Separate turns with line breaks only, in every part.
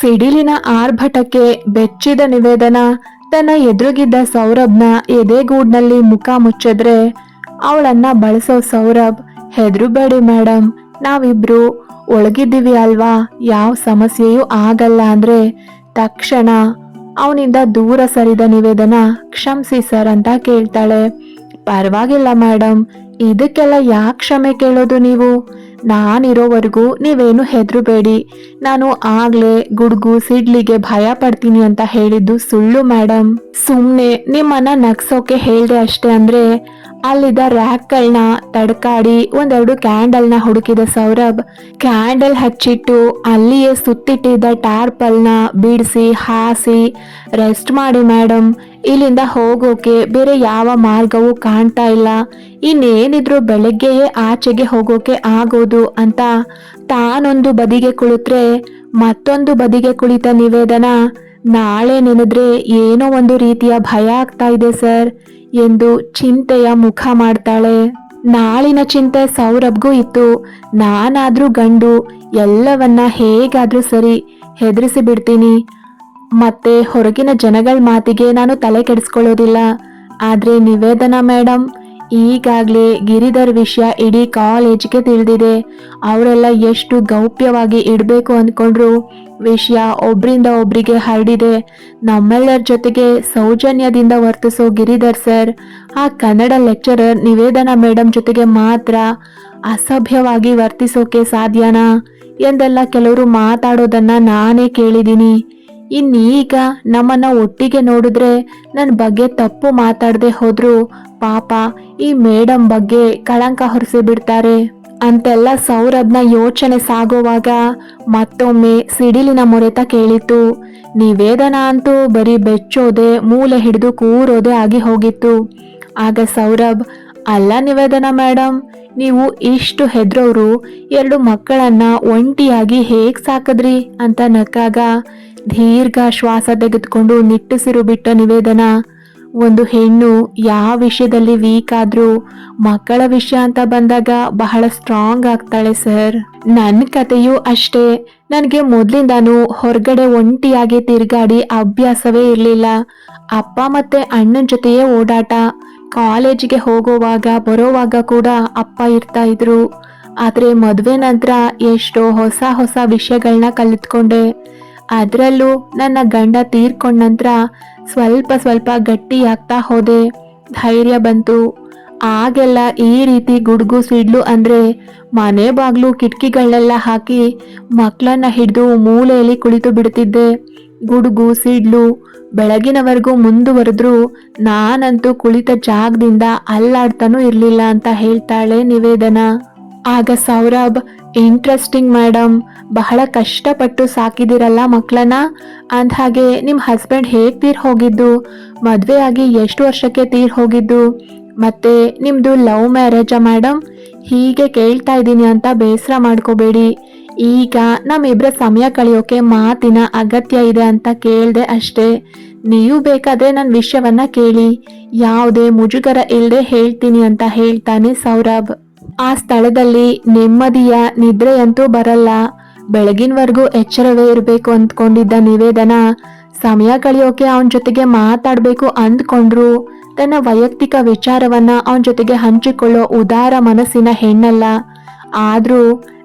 ಸಿಡಿಲಿನ ಆರ್ಭಟಕ್ಕೆ ಬೆಚ್ಚಿದ ನಿವೇದನ ತನ್ನ ಎದುರುಗಿದ್ದ ಸೌರಭ್ನ ಎದೆಗೂಡ್ನಲ್ಲಿ ಮುಖ ಮುಚ್ಚಿದ್ರೆ, ಅವಳನ್ನ ಬಳಸೋ ಸೌರಭ್, ಹೆದರುಬೇಡಿ ಮೇಡಮ್ ನಾವಿಬ್ರು ಒಳಗಿದ್ದೀವಿ ಅಲ್ವಾ? ಯಾವ ಸಮಸ್ಯೆಯೂ ಆಗಲ್ಲ ಅಂದ್ರೆ ತಕ್ಷಣ ಅವನಿಂದ ದೂರ ಸರಿದ ನಿವೇದನ ಕ್ಷಮಿಸಿ ಸರ್ ಅಂತ ಕೇಳ್ತಾಳೆ. ಪರವಾಗಿಲ್ಲ ಮೇಡಮ್ ಇದಕ್ಕೆಲ್ಲ ಯಾಕೆ ಕ್ಷಮೆ ಕೇಳೋದು ನೀವು? ನಾನಿರೋವರೆಗೂ ನೀವೇನು ಹೆದರಬೇಡಿ. ನಾನು ಆಗ್ಲೇ ಗುಡುಗು ಸಿಡ್ಲಿಗೆ ಭಯ ಪಡ್ತೀನಿ ಅಂತ ಹೇಳಿದ್ದು ಸುಳ್ಳು ಮೇಡಮ್ ಸುಮ್ಮನೆ ನಿಮ್ಮನ್ನ ನಗ್ಸೋಕೆ ಹೇಳ್ದೆ ಅಷ್ಟೇ ಅಂದ್ರೆ ಅಲ್ಲಿದ್ದ ರ್ಯಾಕ್ಗಳನ್ನ ತಡ್ಕಾಡಿ ಒಂದೆರಡು ಕ್ಯಾಂಡಲ್ನ ಹುಡುಕಿದ ಸೌರಭ್ ಕ್ಯಾಂಡಲ್ ಹಚ್ಚಿಟ್ಟು ಅಲ್ಲಿಯೇ ಸುತ್ತಿಟ್ಟಿದ್ದ ಟಾರ್ಪಲ್ನ ಬಿಡಿಸಿ ಹಾಸಿ, ರೆಸ್ಟ್ ಮಾಡಿ ಮೇಡಮ್ ಇಲ್ಲಿಂದ ಹೋಗೋಕೆ ಬೇರೆ ಯಾವ ಮಾರ್ಗವೂ ಕಾಣ್ತಾ ಇಲ್ಲ. ಇನ್ನೇನಿದ್ರು ಬೆಳಗ್ಗೆಯೇ ಆಚೆಗೆ ಹೋಗೋಕೆ ಆಗೋದು ಅಂತ ತಾನೊಂದು ಬದಿಗೆ ಕುಳಿತ್ರೆ ಮತ್ತೊಂದು ಬದಿಗೆ ಕುಳಿತ ನಿವೇದನ, ನಾಳೆ ನೆನೆದ್ರೆ ಏನೋ ಒಂದು ರೀತಿಯ ಭಯ ಆಗ್ತಾ ಇದೆ ಸರ್. ಎಂದು ಚಿಂತೆಯ ಮುಖ ಮಾಡ್ತಾಳೆ. ನಾಳಿನ ಚಿಂತೆ ಸೌರಭ್ಗೂ ಇತ್ತು. ನಾನಾದ್ರೂ ಗಂಡು, ಎಲ್ಲವನ್ನ ಹೇಗಾದ್ರೂ ಸರಿ ಹೆದರಿಸಿ ಬಿಡ್ತೀನಿ. ಮತ್ತೆ ಹೊರಗಿನ ಜನಗಳ ಮಾತಿಗೆ ನಾನು ತಲೆ ಕೆಡಿಸ್ಕೊಳ್ಳೋದಿಲ್ಲ. ಆದರೆ ನಿವೇದನ ಮೇಡಮ್ ಈಗಾಗಲೇ ಗಿರಿಧರ್ ವಿಷಯ ಇಡೀ ಕಾಲೇಜ್ಗೆ ತಿಳಿದಿದೆ. ಅವರೆಲ್ಲ ಎಷ್ಟು ಗೌಪ್ಯವಾಗಿ ಇಡಬೇಕು ಅಂದ್ಕೊಂಡ್ರು ವಿಷಯ ಒಬ್ರಿಂದ ಒಬ್ರಿಗೆ ಹರಡಿದೆ. ನಮ್ಮೆಲ್ಲರ ಜೊತೆಗೆ ಸೌಜನ್ಯದಿಂದ ವರ್ತಿಸೋ ಗಿರಿಧರ್ ಸರ್, ಆ ಕನ್ನಡ ಲೆಕ್ಚರರ್ ನಿವೇದನಾ ಮೇಡಮ್ ಜೊತೆಗೆ ಮಾತ್ರ ಅಸಭ್ಯವಾಗಿ ವರ್ತಿಸೋಕೆ ಸಾಧ್ಯನಾ? ಎಂದೆಲ್ಲ ಕೆಲವರು ಮಾತಾಡೋದನ್ನ ನಾನೇ ಕೇಳಿದ್ದೀನಿ ಇನ್ನೀಗ ನಮ್ಮನ್ನ ಒಟ್ಟಿಗೆ ನೋಡಿದ್ರೆ ನನ್ನ ಬಗ್ಗೆ ತಪ್ಪು ಮಾತಾಡದೆ ಹೋದ್ರು. ಪಾಪ, ಈ ಮೇಡಮ್ ಬಗ್ಗೆ ಕಳಂಕ ಹೊರಿಸಿ ಬಿಡ್ತಾರೆ. ಅಂತೆಲ್ಲ ಸೌರಭ್ನ ಯೋಚನೆ ಸಾಗುವಾಗ ಮತ್ತೊಮ್ಮೆ ಸಿಡಿಲಿನ ಮೊರೆತ ಕೇಳಿತು ನಿವೇದನ ಅಂತೂ ಬರೀ ಬೆಚ್ಚೋದೆ, ಮೂಲೆ ಹಿಡಿದು ಕೂರೋದೆ ಆಗಿ ಹೋಗಿತ್ತು. ಆಗ ಸೌರಭ್, ಅಲ್ಲ ನಿವೇದನ ಮೇಡಮ್ ನೀವು ಇಷ್ಟು ಹೆದ್ರೋರು, ಎರಡು ಮಕ್ಕಳನ್ನ ಒಂಟಿಯಾಗಿ ಹೇಗೆ ಸಾಕದ್ರಿ? ಅಂತ ನಕ್ಕಾಗ ದೀರ್ಘ ಶ್ವಾಸ ತೆಗೆದುಕೊಂಡು ನಿಟ್ಟುಸಿರು ಬಿಟ್ಟ ನಿವೇದನ, ಒಂದು ಹೆಣ್ಣು ಯಾವ ವಿಷಯದಲ್ಲಿ ವೀಕ್ ಆದ್ರೂ ಮಕ್ಕಳ ವಿಷಯ ಅಂತ ಬಂದಾಗ ಬಹಳ ಸ್ಟ್ರಾಂಗ್ ಆಗ್ತಾಳೆ ಸರ್ ನನ್ನ ಕಥೆಯೂ ಅಷ್ಟೇ. ನನಗೆ ಮೊದಲಿಂದಾನು ಹೊರಗಡೆ ಒಂಟಿಯಾಗಿ ತಿರುಗಾಡಿ ಅಭ್ಯಾಸವೇ ಇರಲಿಲ್ಲ. ಅಪ್ಪ ಮತ್ತೆ ಅಣ್ಣನ ಜೊತೆಯೇ ಓಡಾಟ, ಕಾಲೇಜಿಗೆ ಹೋಗೋವಾಗ, ಬರೋವಾಗ ಕೂಡ ಅಪ್ಪ ಇರ್ತಾ ಇದ್ರು. ಆದ್ರೆ ಮದುವೆ ನಂತರ ಎಷ್ಟೋ ಹೊಸ ಹೊಸ ವಿಷಯಗಳನ್ನ ಕಲಿತ್ಕೊಂಡೆ. ಅದರಲ್ಲೂ ನನ್ನ ಗಂಡ ತೀರ್ಕೊಂಡ ನಂತರ ಸ್ವಲ್ಪ ಸ್ವಲ್ಪ ಗಟ್ಟಿಯಾಗ್ತಾ ಹೋದೆ. ಧೈರ್ಯ ಬಂತು. ಆಗೆಲ್ಲ ಈ ರೀತಿ ಗುಡುಗು ಸಿಡ್ಲು ಅಂದ್ರೆ ಮನೆ ಬಾಗ್ಲು ಕಿಟಕಿಗಳನ್ನೆಲ್ಲ ಹಾಕಿ ಮಕ್ಕಳನ್ನ ಹಿಡಿದು ಮೂಲೆಯಲ್ಲಿ ಕುಳಿತು ಬಿಡ್ತಿದ್ದೆ. ಗುಡುಗು ಸಿಡ್ಲು ಬೆಳಗಿನವರೆಗೂ ಮುಂದುವರೆದ್ರು ನಾನಂತೂ ಕುಳಿತ ಜಾಗದಿಂದ ಅಲ್ಲಾಡ್ತಾನೂ ಇರಲಿಲ್ಲ ಅಂತ ಹೇಳ್ತಾಳೆ ನಿವೇದನ. ಆಗ ಸೌರಭ್ ಇಂಟ್ರೆಸ್ಟಿಂಗ್ ಮೇಡಮ್ ಬಹಳ ಕಷ್ಟಪಟ್ಟು ಸಾಕಿದಿರಲ್ಲ ಮಕ್ಕಳನ್ನ. ಅಂದ್ಹಾಗೆ ನಿಮ್ಮ ಹಸ್ಬೆಂಡ್ ಹೇಗೆ ತೀರ್ ಹೋಗಿದ್ದು? ಮದುವೆ ಆಗಿ ಎಷ್ಟು ವರ್ಷಕ್ಕೆ ತೀರ್ ಹೋಗಿದ್ದು? ಮತ್ತೆ ನಿಮ್ಮದು ಲವ್ ಮ್ಯಾರೇಜಾ ಮೇಡಮ್ ಹೀಗೆ ಕೇಳ್ತಾ ಇದ್ದೀನಿ ಅಂತ ಬೇಸರ ಮಾಡ್ಕೋಬೇಡಿ. ಈಗ ನಮ್ಮಿಬ್ಬರ ಸಮಯ ಕಳೆಯೋಕೆ ಮಾತಿನ ಅಗತ್ಯ ಇದೆ ಅಂತ ಕೇಳಿದೆ ಅಷ್ಟೇ. ನೀವು ಬೇಕಾದ್ರೆ ನನ್ನ ವಿಷಯವನ್ನ ಕೇಳಿ. ಯಾವುದೇ ಮುಜುಗರ ಇಲ್ಲದೆ ಹೇಳ್ತೀನಿ ಅಂತ ಹೇಳ್ತಾನೆ ಸೌರಭ್. ಆ ಸ್ಥಳದಲ್ಲಿ ನೆಮ್ಮದಿಯ ನಿದ್ರೆಯಂತೂ ಬರಲ್ಲ. ಬೆಳಗಿನವರೆಗೂ ಎಚ್ಚರವೇ ಇರಬೇಕು ಅಂದ್ಕೊಂಡಿದ್ದ ನಿವೇದನ, ಸಮಯ ಕಳೆಯೋಕೆ ಅವನ ಜೊತೆಗೆ ಮಾತಾಡಬೇಕು ಅಂದ್ಕೊಂಡ್ರು. ತನ್ನ ವೈಯಕ್ತಿಕ ವಿಚಾರವನ್ನ ಅವನ ಜೊತೆಗೆ ಹಂಚಿಕೊಳ್ಳೋ ಉದಾರ ಮನಸ್ಸಿನ ಹೆಣ್ಣಲ್ಲ. ಆದ್ರೂ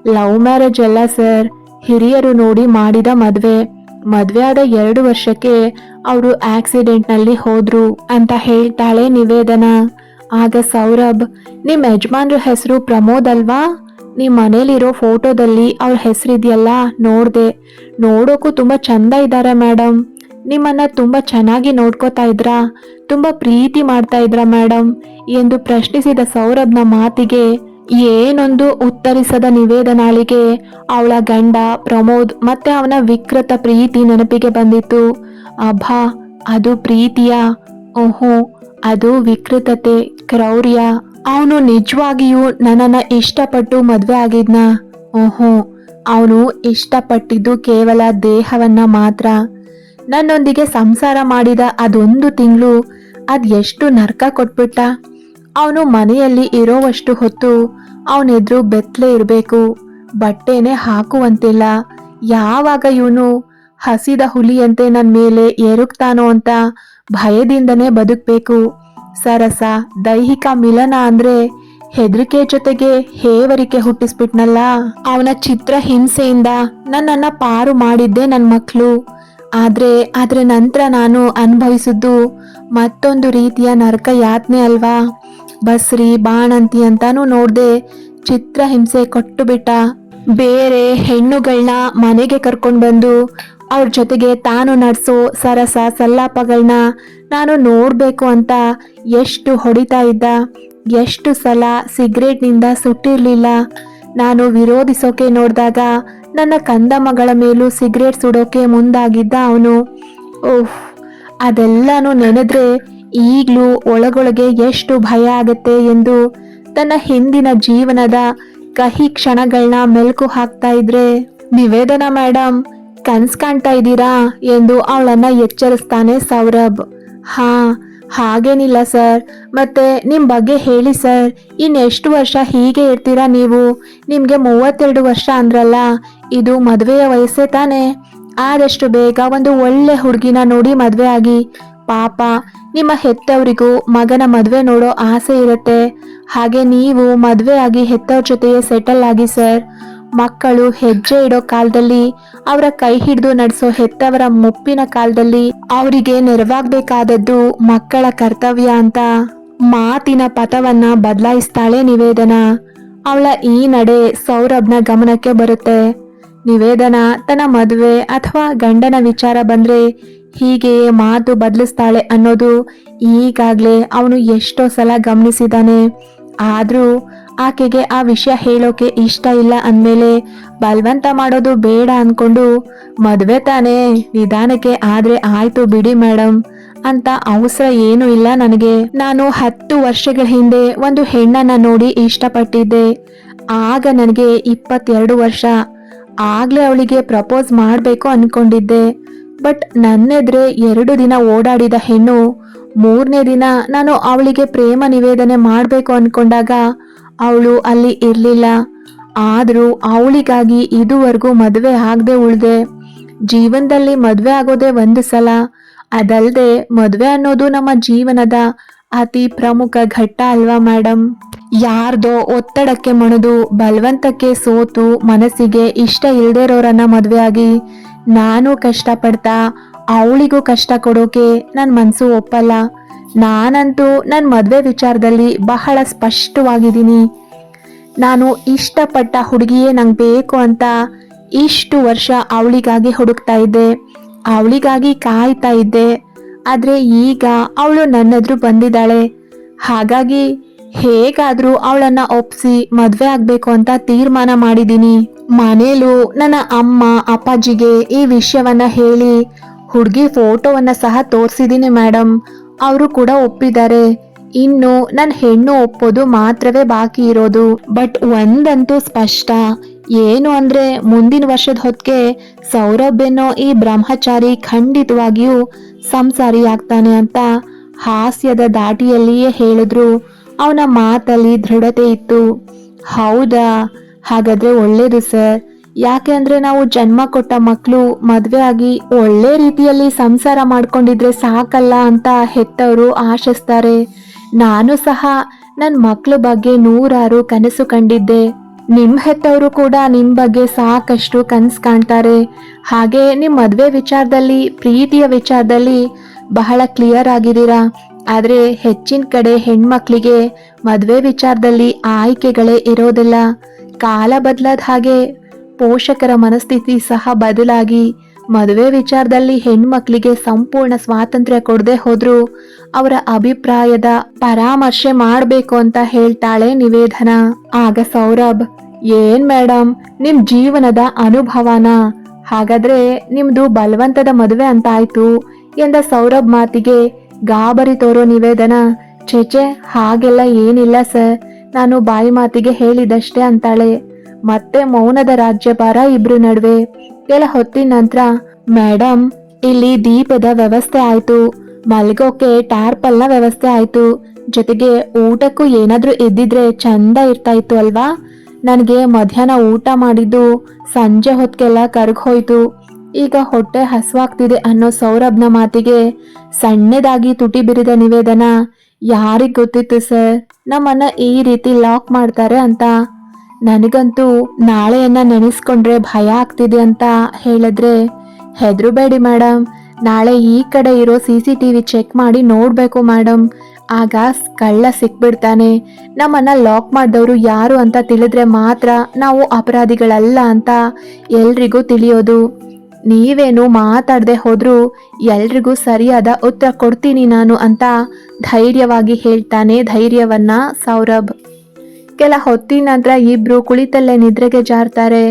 ಲವ್ ಮ್ಯಾರೇಜ್ ಅಲ್ಲ ಸರ್, ಹಿರಿಯರು ನೋಡಿ ಮಾಡಿದ ಮದುವೆ. ಮದುವೆ ಆದ ಎರಡು ವರ್ಷಕ್ಕೆ ಅವರು ಆಕ್ಸಿಡೆಂಟ್ನಲ್ಲಿ ಹೋದ್ರು ಅಂತ ಹೇಳ್ತಾಳೆ ನಿವೇದನ. ಆಗ ಸೌರಭ್ ನಿಮ್ಮ ಯಜಮಾನ್ರ ಹೆಸರು ಪ್ರಮೋದ್ ಅಲ್ವಾ? ನಿಮ್ಮ ಮನೇಲಿರೋ ಫೋಟೋದಲ್ಲಿ ಅವ್ರ ಹೆಸರಿದೆಯಲ್ಲ, ನೋಡಿದೆ. ನೋಡೋಕ್ಕೂ ತುಂಬ ಚಂದ ಇದ್ದಾರೆ ಮೇಡಮ್ ನಿಮ್ಮನ್ನ ತುಂಬ ಚೆನ್ನಾಗಿ ನೋಡ್ಕೋತಾ ಇದ್ರಾ? ತುಂಬ ಪ್ರೀತಿ ಮಾಡ್ತಾ ಇದ್ರಾ ಮೇಡಮ್ ಎಂದು ಪ್ರಶ್ನಿಸಿದ ಸೌರಭ್ನ ಮಾತಿಗೆ, ಏನೊಂದು ಉತ್ತರಿಸದ ನಿವೇದನಾಳಿಗೆ ಅವಳ ಗಂಡ, ಪ್ರಮೋದ್ ಮತ್ತೆ ಅವನ ವಿಕೃತ ಪ್ರೀತಿ ನೆನಪಿಗೆ ಬಂದಿತ್ತು. ಅಭಾ, ಅದು ಪ್ರೀತಿಯ? ಓಹೋ ಅದು ವಿಕೃತತೆ, ಕ್ರೌರ್ಯ. ಅವನು ನಿಜವಾಗಿಯೂ ನನ್ನನ್ನು ಇಷ್ಟಪಟ್ಟು ಮದುವೆ ಆಗಿದ್ನ? ಓಹೋ, ಅವನು ಇಷ್ಟಪಟ್ಟಿದ್ದು ಕೇವಲ ದೇಹವನ್ನ ಮಾತ್ರ. ನನ್ನೊಂದಿಗೆ ಸಂಸಾರ ಮಾಡಿದ ಅದೊಂದು ತಿಂಗಳು, ಅದು ಎಷ್ಟು ನರ್ಕ ಕೊಟ್ಬಿಟ್ಟ? ಅವನು ಮನೆಯಲ್ಲಿ ಇರೋವಷ್ಟು ಹೊತ್ತು ಅವನೆದ್ರು ಬೆತ್ತಲೆ ಇರಬೇಕು. ಬಟ್ಟೆನೆ ಹಾಕುವಂತಿಲ್ಲ. ಯಾವಾಗ ಇವನು ಹಸಿದ ಹುಲಿಯಂತೆ ನನ್ನ ಮೇಲೆ ಏರುಕ್ತಾನೋ ಅಂತ ಭಯದಿಂದನೇ ಬದುಕಬೇಕು. ಸರಸ, ದೈಹಿಕ ಮಿಲನ ಅಂದ್ರೆ ಹೆದರಿಕೆ ಜೊತೆಗೆ ಹೇವರಿಕೆ ಹುಟ್ಟಿಸ್ಬಿಟ್ನಲ್ಲ. ಅವನ ಚಿತ್ರ ಹಿಂಸೆಯಿಂದ ನನ್ನನ್ನ ಪಾರು ಮಾಡಿದ್ದೆ ನನ್ನ ಮಕ್ಕಳು ಆದ್ರೆ ಅದರ ನಂತರ ನಾನು ಅನುಭವಿಸಿದ್ದು ಮತ್ತೊಂದು ರೀತಿಯ ನರಕ ಯಾತನೆ ಅಲ್ವಾ? ಬಸ್ರಿ, ಬಾಣಂತಿ ಅಂತಾನೂ ನೋಡ್ದೆ ಚಿತ್ರ ಹಿಂಸೆ ಕೊಟ್ಟು ಬಿಟ್ಟ. ಬೇರೆ ಹೆಣ್ಣುಗಳನ್ನ ಮನೆಗೆ ಕರ್ಕೊಂಡು ಬಂದು ಅವ್ರ ಜೊತೆಗೆ ತಾನು ನಡೆಸೋ ಸರಸ ಸಲ್ಲಾಪಗಳನ್ನ ನಾನು ನೋಡಬೇಕು ಅಂತ ಎಷ್ಟು ಹೊಡಿತಾ ಇದ್ದ, ಎಷ್ಟು ಸಲ ಸಿಗರೇಟ್ನಿಂದ ಸುಟ್ಟಿರಲಿಲ್ಲ. ನಾನು ವಿರೋಧಿಸೋಕೆ ನೋಡಿದಾಗ ನನ್ನ ಕಂದ ಮಗಳ ಮೇಲೂ ಸಿಗರೇಟ್ ಸುಡೋಕೆ ಮುಂದಾಗಿದ್ದ ಅವನು. ಓಹ್ ಅದೆಲ್ಲನೂ ನೆನೆದ್ರೆ ಈಗಲೂ ಒಳಗೊಳಗೆ ಎಷ್ಟು ಭಯ ಆಗತ್ತೆ ಎಂದು ತನ್ನ ಹಿಂದಿನ ಜೀವನದ ಕಹಿ ಕ್ಷಣಗಳನ್ನ ಮೆಲುಕು ಹಾಕ್ತಾ ಇದ್ರೆ, ನಿವೇದನಾ ಮೇಡಮ್ ಕನ್ಸ್ ಕಾಣ್ತಾ ಇದ್ದೀರಾ? ಎಂದು ಅವಳನ್ನ ಎಚ್ಚರಿಸ್ತಾನೆ ಸೌರಭ್. ಹಾ, ಹಾಗೇನಿಲ್ಲ ಸರ್. ಮತ್ತೆ ನಿಮ್ಮ ಬಗ್ಗೆ ಹೇಳಿ ಸರ್. ಇನ್ನೆಷ್ಟು ವರ್ಷ ಹೀಗೆ ಇರ್ತೀರಾ ನೀವು? ನಿಮಗೆ ಮೂವತ್ತೆರಡು ವರ್ಷ ಅಂದ್ರಲ್ಲ, ಇದು ಮದುವೆಯ ವಯಸ್ಸೇ ತಾನೇ? ಆದಷ್ಟು ಬೇಗ ಒಂದು ಒಳ್ಳೆ ಹುಡುಗಿನ ನೋಡಿ ಮದುವೆ ಆಗಿ. ಪಾಪ, ನಿಮ್ಮ ಹೆತ್ತವರಿಗೂ ಮಗನ ಮದುವೆ ನೋಡೋ ಆಸೆ ಇರುತ್ತೆ. ಹಾಗೆ ನೀವು ಮದುವೆ ಆಗಿ ಹೆತ್ತವ್ರ ಜೊತೆಯೇ ಸೆಟಲ್ ಆಗಿ ಸರ್. ಮಕ್ಕಳು ಹೆಜ್ಜೆ ಇಡೋ ಕಾಲದಲ್ಲಿ, ಅವರ ಕೈ ಹಿಡಿದು ನಡೆಸೋ ಹೆತ್ತವರ ಮುಪ್ಪಿನ ಕಾಲದಲ್ಲಿ ಅವರಿಗೆ ನೆರವಾಗಬೇಕಾದದ್ದು ಮಕ್ಕಳ ಕರ್ತವ್ಯ ಅಂತ. ಮಾತಿನ ಪಥವನ್ನ ಬದಲಾಯಿಸ್ತಾಳೆ ನಿವೇದನ. ಅವಳ ಈ ನಡೆ ಸೌರಭ್ನ ಗಮನಕ್ಕೆ ಬರುತ್ತೆ. ನಿವೇದನ ತನ್ನ ಮದುವೆ ಅಥವಾ ಗಂಡನ ವಿಚಾರ ಬಂದ್ರೆ ಹೀಗೆ ಮಾತು ಬದಲಿಸ್ತಾಳೆ ಅನ್ನೋದು ಈಗಾಗಲೇ ಅವನು ಎಷ್ಟೋ ಸಲ ಗಮನಿಸಿದಾನೆ ಆದ್ರೂ ಆಕೆಗೆ ಆ ವಿಷಯ ಹೇಳೋಕೆ ಇಷ್ಟ ಇಲ್ಲ ಅಂದಮೇಲೆ ಬಲವಂತ ಮಾಡೋದು ಬೇಡ ಅಂದ್ಕೊಂಡು ಮದುವೆ ತಾನೇ, ನಿಧಾನಕ್ಕೆ ಆದ್ರೆ ಆಯ್ತು ಬಿಡಿ ಮೇಡಮ್ ಅಂತ ಅವಸರ ಏನೂ ಇಲ್ಲ ನನಗೆ. ನಾನು ಹತ್ತು ವರ್ಷಗಳ ಹಿಂದೆ ಒಂದು ಹೆಣ್ಣನ್ನ ನೋಡಿ ಇಷ್ಟಪಟ್ಟಿದ್ದೆ. ಆಗ ನನಗೆ ಇಪ್ಪತ್ತೆರಡು ವರ್ಷ. ಆಗ್ಲೇ ಅವಳಿಗೆ ಪ್ರಪೋಸ್ ಮಾಡಬೇಕು ಅನ್ಕೊಂಡಿದ್ದೆ. ಬಟ್ ನನ್ನೆದ್ರೆ ಎರಡು ದಿನ ಓಡಾಡಿದ ಹೆಣ್ಣು ಮೂರನೇ ದಿನ ನಾನು ಅವಳಿಗೆ ಪ್ರೇಮ ನಿವೇದನೆ ಮಾಡಬೇಕು ಅನ್ಕೊಂಡಾಗ ಅವಳು ಅಲ್ಲಿ ಇರಲಿಲ್ಲ. ಆದರೂ ಅವಳಿಗಾಗಿ ಇದುವರೆಗೂ ಮದುವೆ ಆಗದೆ ಉಳ್ದೆ. ಜೀವನದಲ್ಲಿ ಮದುವೆ ಆಗೋದೇ ಒಂದು ಸಲ. ಅದಲ್ಲದೆ ಮದುವೆ ಅನ್ನೋದು ನಮ್ಮ ಜೀವನದ ಅತಿ ಪ್ರಮುಖ ಘಟ್ಟ ಅಲ್ವಾ ಮೇಡಮ್ ಯಾರ್ದೋ ಒತ್ತಡಕ್ಕೆ ಮಣಿದು ಬಲವಂತಕ್ಕೆ ಸೋತು ಮನಸ್ಸಿಗೆ ಇಷ್ಟ ಇಲ್ದೇ ಇರೋರನ್ನ ಮದುವೆ ಆಗಿ ನಾನು ಕಷ್ಟಪಡ್ತಾ ಅವಳಿಗೂ ಕಷ್ಟ ಕೊಡೋಕೆ ನನ್ನ ಮನಸ್ಸು ಒಪ್ಪಲ್ಲ. ನಾನಂತೂ ನನ್ನ ಮದುವೆ ವಿಚಾರದಲ್ಲಿ ಬಹಳ ಸ್ಪಷ್ಟವಾಗಿದ್ದೀನಿ. ನಾನು ಇಷ್ಟಪಟ್ಟ ಹುಡುಗಿಯೇ ನಂಗೆ ಬೇಕು ಅಂತ ಇಷ್ಟು ವರ್ಷ ಅವಳಿಗಾಗಿ ಹುಡುಕ್ತಾ ಇದ್ದೆ. ಅವಳಿಗಾಗಿ ಕಾಯ್ತಾ ಇದ್ದೆ. ಆದರೆ ಈಗ ಅವಳು ನನ್ನೆದುರು ಬಂದಿದ್ದಾಳೆ. ಹಾಗಾಗಿ ಹೇಗಾದರೂ ಅವಳನ್ನ ಒಪ್ಪಿಸಿ ಮದುವೆ ಆಗಬೇಕು ಅಂತ ತೀರ್ಮಾನ ಮಾಡಿದ್ದೀನಿ. ಮನೇಲೂ ನನ್ನ ಅಮ್ಮ, ಅಪ್ಪಾಜಿಗೆ ಈ ವಿಷಯವನ್ನ ಹೇಳಿ ಹುಡುಗಿ ಫೋಟೋವನ್ನು ಸಹ ತೋರಿಸಿದ್ದೀನಿ ಮೇಡಮ್ ಅವರು ಕೂಡ ಒಪ್ಪಿದ್ದಾರೆ. ಇನ್ನು ನನ್ನ ಹೆಣ್ಣು ಒಪ್ಪೋದು ಮಾತ್ರವೇ ಬಾಕಿ ಇರೋದು. ಬಟ್ ಒಂದಂತೂ ಸ್ಪಷ್ಟ. ಏನು ಅಂದ್ರೆ ಮುಂದಿನ ವರ್ಷದ ಹೊತ್ತಿಗೆ ಸೌರಭ್ ಎನ್ನೋ ಈ ಬ್ರಹ್ಮಚಾರಿ ಖಂಡಿತವಾಗಿಯೂ ಸಂಸಾರಿ ಆಗ್ತಾನೆ ಅಂತ ಹಾಸ್ಯದ ದಾಟಿಯಲ್ಲಿಯೇ ಹೇಳಿದ್ರು. ಅವನ ಮಾತಲ್ಲಿ ದೃಢತೆ ಇತ್ತು. ಹೌದಾ? ಹಾಗಾದ್ರೆ ಒಳ್ಳೇದು ಸರ್. ಯಾಕೆ ಅಂದ್ರೆ ನಾವು ಜನ್ಮ ಕೊಟ್ಟ ಮಕ್ಕಳು ಮದ್ವೆ ಆಗಿ ಒಳ್ಳೆ ರೀತಿಯಲ್ಲಿ ಸಂಸಾರ ಮಾಡ್ಕೊಂಡಿದ್ರೆ ಸಾಕಲ್ಲ ಅಂತ ಹೆತ್ತವರು ಆಶಿಸ್ತಾರೆ. ನಾನು ಸಹ ನನ್ನ ಮಕ್ಕಳ ಬಗ್ಗೆ ನೂರಾರು ಕನಸು ಕಂಡಿದ್ದೆ. ನಿಮ್ ಹೆತ್ತವರು ಕೂಡ ನಿಮ್ ಬಗ್ಗೆ ಸಾಕಷ್ಟು ಕನಸು ಕಾಣ್ತಾರೆ. ಹಾಗೆ ನಿಮ್ ಮದ್ವೆ ವಿಚಾರದಲ್ಲಿ, ಪ್ರೀತಿಯ ವಿಚಾರದಲ್ಲಿ ಬಹಳ ಕ್ಲಿಯರ್ ಆಗಿದ್ದೀರಾ? ಆದ್ರೆ ಹೆಚ್ಚಿನ ಕಡೆ ಹೆಣ್ಮಕ್ಳಿಗೆ ಮದ್ವೆ ವಿಚಾರದಲ್ಲಿ ಆಯ್ಕೆಗಳೇ ಇರೋದಿಲ್ಲ. ಕಾಲ ಬದಲಾದ ಹಾಗೆ ಪೋಷಕರ ಮನಸ್ಥಿತಿ ಸಹ ಬದಲಾಗಿ. ಮದುವೆ ವಿಚಾರದಲ್ಲಿ ಹೆಣ್ಮಕ್ಳಿಗೆ ಸಂಪೂರ್ಣ ಸ್ವಾತಂತ್ರ್ಯ ಕೊಡದೆ ಹೋದ್ರು. ಅವರ ಅಭಿಪ್ರಾಯದ ಪರಾಮರ್ಶೆ ಮಾಡಬೇಕು ಅಂತ ಹೇಳ್ತಾಳೆ ನಿವೇದನ. ಆಗ ಸೌರಭ್, ಏನ್ ಮೇಡಮ್ ನಿಮ್ ಜೀವನದ ಅನುಭವನ? ಹಾಗಾದ್ರೆ ನಿಮ್ದು ಬಲವಂತದ ಮದುವೆ ಅಂತ ಆಯ್ತು ಎಂದ ಸೌರಭ್ ಮಾತಿಗೆ, ಗಾಬರಿ ತೋರೋ ನಿವೇದನ. ಚೇಚೆ ಹಾಗೆಲ್ಲ ಏನಿಲ್ಲ ಸರ್. ನಾನು ಬಾಯಿ ಮಾತಿಗೆ ಹೇಳಿದಷ್ಟೇ ಅಂತಾಳೆ. ಮತ್ತೆ ಮೌನದ ರಾಜ್ಯಭಾರ ಇಬ್ರು ನಡುವೆ. ಕೆಲ ಹೊತ್ತಿನ ನಂತರ ಮೇಡಮ್ ಇಲ್ಲಿ ದೀಪದ ವ್ಯವಸ್ಥೆ ಆಯ್ತು. ಮಲ್ಗೋಕೆ ಟಾರ್ಪಲ್ನ ವ್ಯವಸ್ಥೆ ಆಯ್ತು. ಜೊತೆಗೆ ಊಟಕ್ಕೂ ಏನಾದ್ರೂ ಇದ್ದಿದ್ರೆ ಚಂದ ಇರ್ತಾ ಇತ್ತು ಅಲ್ವಾ? ನನಗೆ ಮಧ್ಯಾಹ್ನ ಊಟ ಮಾಡಿದ್ದು, ಸಂಜೆ ಹೊತ್ತಿಗೆಲ್ಲ ಕರ್ಗ್ ಹೋಯ್ತು. ಈಗ ಹೊಟ್ಟೆ ಹಸುವಾಗ್ತಿದೆ ಅನ್ನೋ ಸೌರಭ್ನ ಮಾತಿಗೆ ಸಣ್ಣದಾಗಿ ತುಟಿ ಬಿರಿದ ನಿವೇದನ, ಯಾರಿಗೆ ಗೊತ್ತಿತ್ತು ಸರ್? ನಮ್ಮನ್ನ ಈ ರೀತಿ ಲಾಕ್ ಮಾಡ್ತಾರೆ ಅಂತ. ನನಗಂತೂ ನಾಳೆಯನ್ನ ನೆನೆಸ್ಕೊಂಡ್ರೆ ಭಯ ಆಗ್ತಿದೆ ಅಂತ ಹೇಳಿದ್ರೆ ಹೆದರುಬೇಡಿ ಮೇಡಮ್ ನಾಳೆ ಈ ಕಡೆ ಇರೋ C C T V check ಮಾಡಿ ನೋಡಬೇಕು ಮೇಡಮ್ ಆಗ ಕಳ್ಳ ಸಿಕ್ಬಿಡ್ತಾನೆ. ನಮ್ಮನ್ನ ಲಾಕ್ ಮಾಡಿದವರು ಯಾರು ಅಂತ ತಿಳಿದ್ರೆ ಮಾತ್ರ ನಾವು ಅಪರಾಧಿಗಳಲ್ಲ ಅಂತ ಎಲ್ರಿಗೂ ತಿಳಿಯೋದು. ನೀವೇನು ಮಾತಾಡದೆ ಹೋದ್ರೂ ಎಲ್ರಿಗೂ ಸರಿಯಾದ ಉತ್ತರ ಕೊಡ್ತೀನಿ ನಾನು ಅಂತ ಧೈರ್ಯವಾಗಿ ಹೇಳ್ತಾನೆ ಧೈರ್ಯವನ್ನ ಸೌರಭ್. ಕೆಲ ಹೊತ್ತಿನಂತರ ಇಬ್ರು ಕುಳಿತಲ್ಲೇ ನಿದ್ರೆಗೆ ಜಾರ್ತಾರೆ.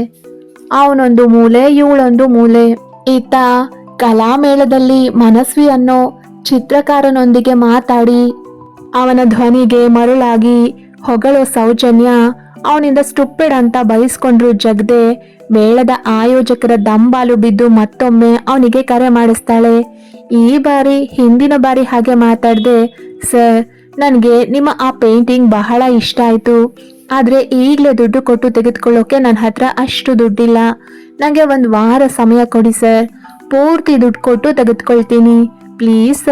ಅವನೊಂದು ಮೂಲೆ, ಇವಳೊಂದು ಮೂಲೆ. ಈತ ಕಲಾಮೇಳದಲ್ಲಿ ಮನಸ್ವಿ ಅನ್ನೋ ಚಿತ್ರಕಾರನೊಂದಿಗೆ ಮಾತಾಡಿ, ಅವನ ಧ್ವನಿಗೆ ಮರುಳಾಗಿ, ಹೊಗಳೋ ಸೌಜನ್ಯ, ಅವನಿಂದ ಸ್ಟುಪ್ಪೆಡ್ ಅಂತ ಬಯಸ್ಕೊಂಡ್ರು ಜಗದೆ. ಮೇಳದ ಆಯೋಜಕರ ದಂಬಾಲು ಬಿದ್ದು ಮತ್ತೊಮ್ಮೆ ಅವನಿಗೆ ಕರೆ ಮಾಡಿಸ್ತಾಳೆ. ಈ ಬಾರಿ, ಹಿಂದಿನ ಬಾರಿ ಹಾಗೆ ಮಾತಾಡ್ದೆ, ಸರ್ ನನಗೆ ನಿಮ್ಮ ಆ ಪೇಂಟಿಂಗ್ ಬಹಳ ಇಷ್ಟ ಆಯಿತು. ಆದರೆ ಈಗಲೇ ದುಡ್ಡು ಕೊಟ್ಟು ತೆಗೆದುಕೊಳ್ಳೋಕೆ ನನ್ನ ಹತ್ರ ಅಷ್ಟು ದುಡ್ಡಿಲ್ಲ. ನನಗೆ ಒಂದು ವಾರ ಸಮಯ ಕೊಡಿ ಸರ್. ಪೂರ್ತಿ ದುಡ್ಡು ಕೊಟ್ಟು ತೆಗೆದುಕೊಳ್ತೀನಿ. ಪ್ಲೀಸ್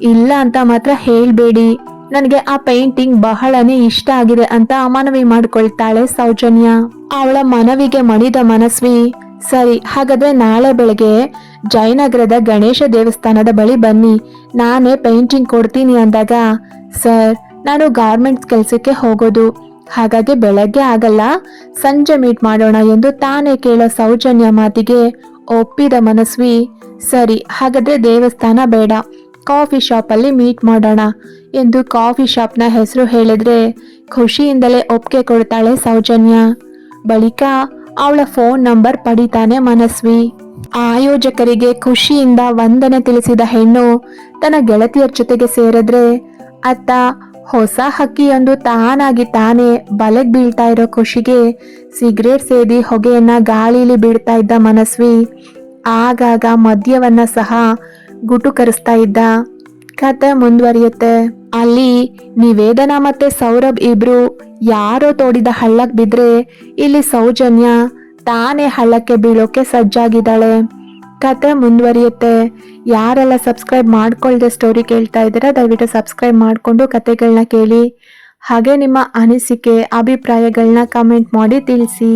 ಇಲ್ಲ ಅಂತ ಮಾತ್ರ ಹೇಳಬೇಡಿ. ನನಗೆ ಆ ಪೇಂಟಿಂಗ್ ಬಹಳನೇ ಇಷ್ಟ ಆಗಿದೆ ಅಂತ ಮನವಿ ಮಾಡಿಕೊಳ್ತಾಳೆ ಸೌಜನ್ಯ. ಅವಳ ಮನವಿಗೆ ಮಣಿದ ಮನಸ್ವಿ, ಸರಿ, ಹಾಗಾದ್ರೆ ನಾಳೆ ಬೆಳಗ್ಗೆ ಜಯನಗರದ ಗಣೇಶ ದೇವಸ್ಥಾನದ ಬಳಿ ಬನ್ನಿ. ನಾನೇ ಪೇಂಟಿಂಗ್ ಕೊಡ್ತೀನಿ ಅಂದಾಗ ಸರ್, ನಾನು ಗಾರ್ಮೆಂಟ್ಸ್ ಕೆಲಸಕ್ಕೆ ಹೋಗೋದು. ಹಾಗಾಗಿ ಬೆಳಗ್ಗೆ ಆಗಲ್ಲ, ಸಂಜೆ ಮೀಟ್ ಮಾಡೋಣ ಎಂದು ತಾನೇ ಕೇಳೋ ಸೌಜನ್ಯ ಮಾತಿಗೆ ಒಪ್ಪಿದ ಮನಸ್ವಿ. ಸರಿ, ಹಾಗಾದ್ರೆ ದೇವಸ್ಥಾನ ಬೇಡ. ಕಾಫಿ ಶಾಪಲ್ಲಿ ಮೀಟ್ ಮಾಡೋಣ ಎಂದು ಕಾಫಿ ಶಾಪ್ನ ಹೆಸರು ಹೇಳಿದ್ರೆ ಖುಷಿಯಿಂದಲೇ ಒಪ್ಪಿಗೆ ಕೊಡ್ತಾಳೆ ಸೌಜನ್ಯ. ಬಳಿಕ ಅವಳ ಫೋನ್ ನಂಬರ್ ಪಡಿತಾನೆ ಮನಸ್ವಿ. ಆಯೋಜಕರಿಗೆ ಖುಷಿಯಿಂದ ವಂದನೆ ತಿಳಿಸಿದ ಹೆಣ್ಣು ತನ್ನ ಗೆಳತಿಯರ ಜೊತೆಗೆ ಸೇರಿದ್ರೆ ಅತ್ತ ಹೊಸ ಹಕ್ಕಿಯೊಂದು ತಾನಾಗಿ ತಾನೇ ಬಲೆಗ್ ಬೀಳ್ತಾ ಇರೋ ಖುಷಿಗೆ ಸಿಗರೇಟ್ ಸೇದಿ ಹೊಗೆಯನ್ನ ಗಾಳಿಲಿ ಬಿಡ್ತಾ ಇದ್ದ ಮನಸ್ವಿ. ಆಗಾಗ ಮದ್ಯವನ್ನ ಸಹ ಗುಟುಕರಿಸ್ತಾ ಇದ್ದ. ಕತೆ ಮುಂದುವರಿಯುತ್ತೆ. ಅಲ್ಲಿ ನಿವೇದನಾ ಮತ್ತೆ ಸೌರಭ್ ಇಬ್ರು ಯಾರೋ ತೋಡಿದ ಹಳ್ಳಕ್ಕೆ ಬಿದ್ರೆ ಇಲ್ಲಿ ಸೌಜನ್ಯ ತಾನೇ ಹಳ್ಳಕ್ಕೆ ಬೀಳೋಕೆ ಸಜ್ಜಾಗಿದ್ದಾಳೆ. ಕತೆ ಮುಂದುವರಿಯುತ್ತೆ. ಯಾರೆಲ್ಲ ಸಬ್ಸ್ಕ್ರೈಬ್ ಮಾಡ್ಕೊಳ್ದೆ ಸ್ಟೋರಿ ಕೇಳ್ತಾ ಇದ್ದೀರಾ, ದಯವಿಟ್ಟು ಸಬ್ಸ್ಕ್ರೈಬ್ ಮಾಡಿಕೊಂಡು ಕತೆಗಳನ್ನ ಕೇಳಿ. ಹಾಗೆ ನಿಮ್ಮ ಅನಿಸಿಕೆ ಅಭಿಪ್ರಾಯಗಳನ್ನ ಕಮೆಂಟ್ ಮಾಡಿ ತಿಳಿಸಿ.